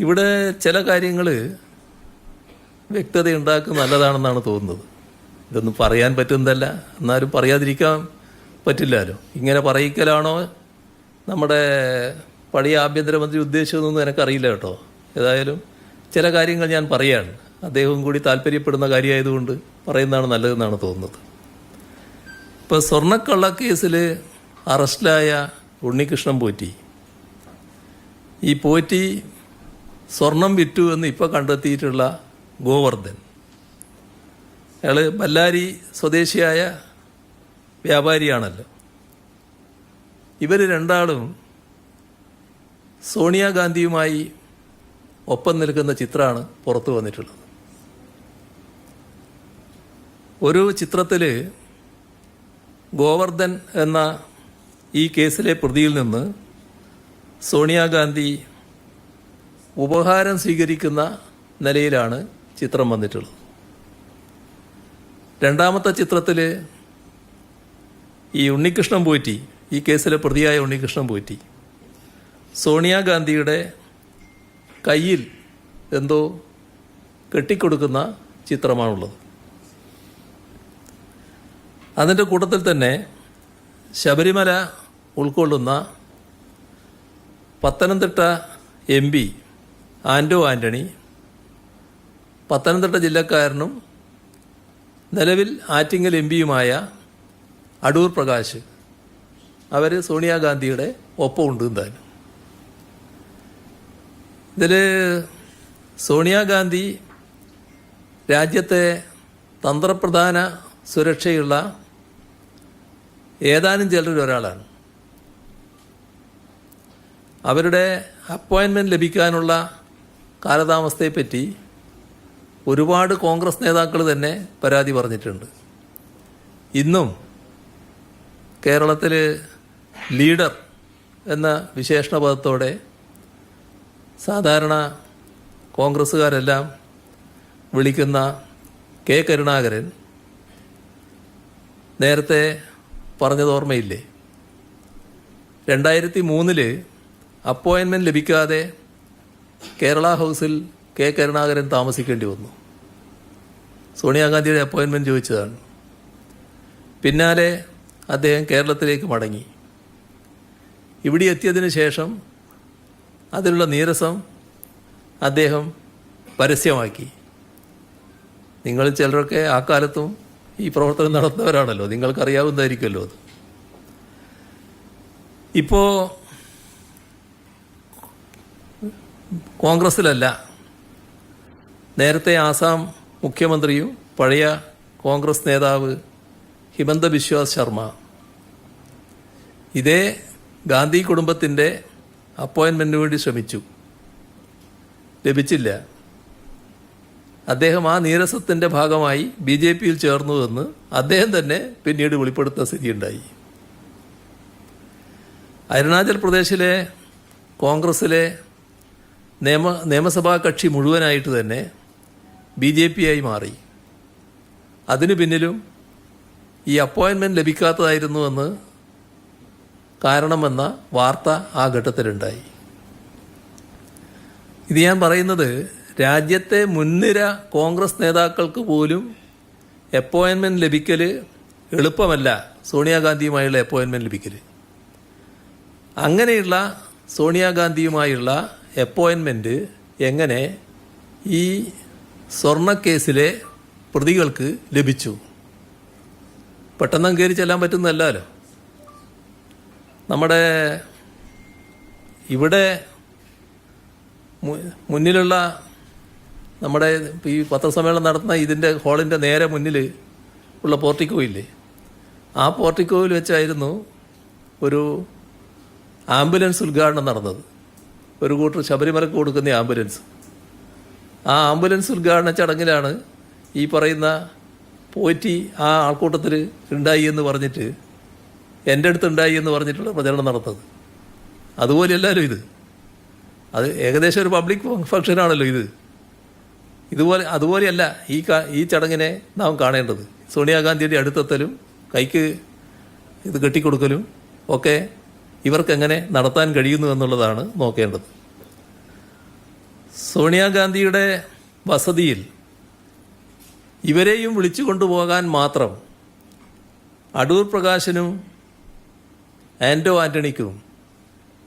ഇവിടെ ചില കാര്യങ്ങൾ വ്യക്തത ഉണ്ടാക്കുക നല്ലതാണെന്നാണ് തോന്നുന്നത്. ഇതൊന്നും പറയാൻ പറ്റുന്നതല്ല. എന്നാലും പറയാതിരിക്കാൻ പറ്റില്ലല്ലോ. ഇങ്ങനെ പറയിക്കലാണോ നമ്മുടെ പഴയ ആഭ്യന്തരമന്ത്രി ഉദ്ദേശിച്ചതെന്നൊന്നും എനിക്കറിയില്ല കേട്ടോ. ഏതായാലും ചില കാര്യങ്ങൾ ഞാൻ പറയാണ്. അദ്ദേഹവും കൂടി താല്പര്യപ്പെടുന്ന കാര്യമായതുകൊണ്ട് പറയുന്നതാണ് നല്ലതെന്നാണ് തോന്നുന്നത്. ഇപ്പോൾ സ്വർണക്കള്ളക്കേസിൽ അറസ്റ്റിലായ ഉണ്ണികൃഷ്ണൻ പോറ്റി. ഈ പോറ്റി സ്വർണം വിറ്റു എന്ന് ഇപ്പോൾ കണ്ടെത്തിയിട്ടുള്ള ഗോവർദ്ധൻ. അയാൾ ബല്ലാരി സ്വദേശിയായ വ്യാപാരിയാണല്ലോ. ഇവർ രണ്ടാളും സോണിയാഗാന്ധിയുമായി ഒപ്പം നിൽക്കുന്ന ചിത്രമാണ് പുറത്തു വന്നിട്ടുള്ളത്. ഒരു ചിത്രത്തിൽ ഗോവർദ്ധൻ എന്ന ഈ കേസിലെ പ്രതിയിൽ നിന്ന് സോണിയാഗാന്ധി ഉപഹാരം സ്വീകരിക്കുന്ന നിലയിലാണ് ചിത്രം വന്നിട്ടുള്ളത്. രണ്ടാമത്തെ ചിത്രത്തിൽ ഈ ഉണ്ണികൃഷ്ണൻ പോറ്റി ഈ കേസിലെ പ്രതിയായ ഉണ്ണികൃഷ്ണൻ പോറ്റി സോണിയാഗാന്ധിയുടെ കയ്യിൽ എന്തോ കെട്ടിക്കൊടുക്കുന്ന ചിത്രമാണുള്ളത്. അതിന്റെ കൂട്ടത്തിൽ തന്നെ ശബരിമല ഉൾക്കൊള്ളുന്ന പത്തനംതിട്ട എം പി ആൻഡോ ആന്റണി പത്തനംതിട്ട ജില്ലക്കാരനും നിലവിൽ ആറ്റിങ്ങൽ എം പിയുമായ അടൂർ പ്രകാശ്. അവർ സോണിയാഗാന്ധിയുടെ ഒപ്പമുണ്ട് എന്തായാലും. ഇതിൽ സോണിയാഗാന്ധി രാജ്യത്തെ തന്ത്രപ്രധാന സുരക്ഷയുള്ള ഏതാനും ചിലരിൽ ഒരാളാണ്. അവരുടെ അപ്പോയിൻമെന്റ് ലഭിക്കാനുള്ള കാലതാമസത്തെപ്പറ്റി ഒരുപാട് കോൺഗ്രസ് നേതാക്കൾ തന്നെ പരാതി പറഞ്ഞിട്ടുണ്ട്. ഇന്നും കേരളത്തിൽ ലീഡർ എന്ന വിശേഷണ പദത്തോടെ സാധാരണ കോൺഗ്രസ്സുകാരെല്ലാം വിളിക്കുന്ന കെ കരുണാകരൻ നേരത്തെ പറഞ്ഞത് ഓർമ്മയില്ലേ? രണ്ടായിരത്തി മൂന്നിൽ അപ്പോയിൻമെന്റ് ലഭിക്കാതെ കേരള ഹൗസിൽ കെ കരുണാകരൻ താമസിക്കേണ്ടി വന്നു. സോണിയാഗാന്ധിയുടെ അപ്പോയിൻമെന്റ് ചോദിച്ചതാണ്. പിന്നാലെ അദ്ദേഹം കേരളത്തിലേക്ക് മടങ്ങി. ഇവിടെ എത്തിയതിന് ശേഷം അതിലുള്ള നീരസം അദ്ദേഹം പരസ്യമാക്കി. നിങ്ങൾ ചിലരൊക്കെ ആ കാലത്തും ഈ പ്രവർത്തനം നടത്തുന്നവരാണല്ലോ നിങ്ങൾക്കറിയാവുന്നതായിരിക്കുമല്ലോ അത്. ഇപ്പോൾ കോൺഗ്രസ്സിലല്ല നേരത്തെ ആസാം മുഖ്യമന്ത്രിയും പഴയ കോൺഗ്രസ് നേതാവ് ഹിമന്ത ബിശ്വാസ് ശർമ്മ. ഇതേ ഗാന്ധി കുടുംബത്തിന്റെ അപ്പോയിൻമെന്റിന് വേണ്ടി ശ്രമിച്ചു. ലഭിച്ചില്ല. അദ്ദേഹം ആ നീരസത്തിന്റെ ഭാഗമായി ബി ജെ പിയിൽ ചേർന്നുവെന്ന് അദ്ദേഹം തന്നെ പിന്നീട് വെളിപ്പെടുത്തുന്ന സ്ഥിതിയുണ്ടായി. അരുണാചൽ പ്രദേശിലെ കോൺഗ്രസ്സിലെ നിയമ നിയമസഭാ കക്ഷി മുഴുവനായിട്ട് തന്നെ ബി ജെ പി ആയി മാറി. അതിനു പിന്നിലും ഈ അപ്പോയിൻമെന്റ് ലഭിക്കാത്തതായിരുന്നുവെന്ന് കാരണമെന്ന വാർത്ത ആ ഘട്ടത്തിലുണ്ടായി. ഇത് ഞാൻ പറയുന്നത് രാജ്യത്തെ മുൻനിര കോൺഗ്രസ് നേതാക്കൾക്ക് പോലും അപ്പോയിൻമെന്റ് ലഭിക്കൽ എളുപ്പമല്ല സോണിയാഗാന്ധിയുമായുള്ള അപ്പോയിൻമെന്റ് ലഭിക്കൽ അങ്ങനെയുള്ള സോണിയാഗാന്ധിയുമായുള്ള അപ്പോയിൻമെന്റ് എങ്ങനെ ഈ സ്വർണക്കേസിലെ പ്രതികൾക്ക് ലഭിച്ചു? പെട്ടെന്ന് കയറി ചെല്ലാൻ പറ്റുന്നതല്ലല്ലോ. നമ്മുടെ ഇവിടെ മുന്നിലുള്ള നമ്മുടെ ഈ പത്രസമ്മേളനം നടത്തുന്ന ഇതിന്റെ ഹോളിന്റെ നേരെ മുന്നിൽ ഉള്ള പോർട്ടിക്കോ ഇല്ലേ ആ പോർട്ടിക്കോയിൽ വെച്ചായിരുന്നു ഒരു ആംബുലൻസ് ഉദ്ഘാടനം നടന്നത്. ഒരു കൂട്ടർ ശബരിമലക്ക് കൊടുക്കുന്ന ആംബുലൻസ്. ആ ആംബുലൻസ് ഉദ്ഘാടന ചടങ്ങിലാണ് ഈ പറയുന്ന പോറ്റി ആ ആൾക്കൂട്ടത്തിൽ ഉണ്ടായി എന്ന് പറഞ്ഞിട്ട് എന്റെ അടുത്ത് ഉണ്ടായി എന്ന് പറഞ്ഞിട്ടുള്ള പ്രചരണം നടത്തത് അതുപോലെ എല്ലാവരും ഇത്. അത് ഏകദേശം ഒരു പബ്ലിക് ഫംഗ്ഷനാണല്ലോ ഇത്. ഇതുപോലെ അതുപോലെയല്ല ഈ ഈ ചടങ്ങിനെ നാം കാണേണ്ടത്. സോണിയാഗാന്ധിയുടെ അടുത്തെത്തലും കൈക്ക് ഇത് കെട്ടിക്കൊടുക്കലും ഒക്കെ ഇവർക്ക് എങ്ങനെ നടത്താൻ കഴിയുന്നു എന്നുള്ളതാണ് നോക്കേണ്ടത്. സോണിയാഗാന്ധിയുടെ വസതിയിൽ ഇവരെയും വിളിച്ചു കൊണ്ടുപോകാൻ മാത്രം അടൂർ പ്രകാശനും ആന്റോ ആന്റണിക്കും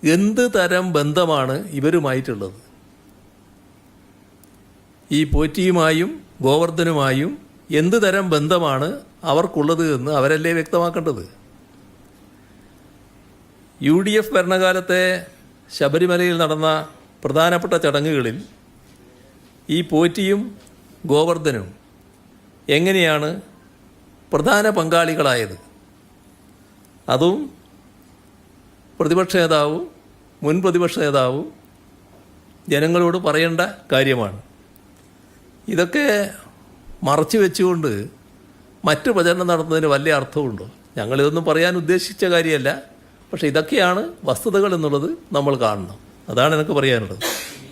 എന്ത് തരം ബന്ധമാണ് ഇവരുമായിട്ടുള്ളത്? ഈ പോറ്റിയുമായും ഗോവർദ്ധനുമായും എന്ത് തരം ബന്ധമാണ് അവർക്കുള്ളത് എന്ന് അവരല്ലേ വ്യക്തമാക്കേണ്ടത്? യു ഡി എഫ് ഭരണകാലത്തെ ശബരിമലയിൽ നടന്ന പ്രധാനപ്പെട്ട ചടങ്ങുകളിൽ ഈ പോറ്റിയും ഗോവർദ്ധനും എങ്ങനെയാണ് പ്രധാന പങ്കാളികളായത്? അതും പ്രതിപക്ഷ നേതാവും മുൻ പ്രതിപക്ഷ നേതാവും ജനങ്ങളോട് പറയേണ്ട കാര്യമാണ്. ഇതൊക്കെ മറച്ചു വെച്ചുകൊണ്ട് മറ്റ് പ്രചരണം നടത്തുന്നതിന് വലിയ അർത്ഥമുണ്ടോ? ഞങ്ങളിതൊന്നും പറയാൻ ഉദ്ദേശിച്ച കാര്യമല്ല. പക്ഷേ ഇതൊക്കെയാണ് വസ്തുതകൾ എന്നുള്ളത് നമ്മൾ കാണണം. അതാണ് എനിക്ക് പറയാനുള്ളത്.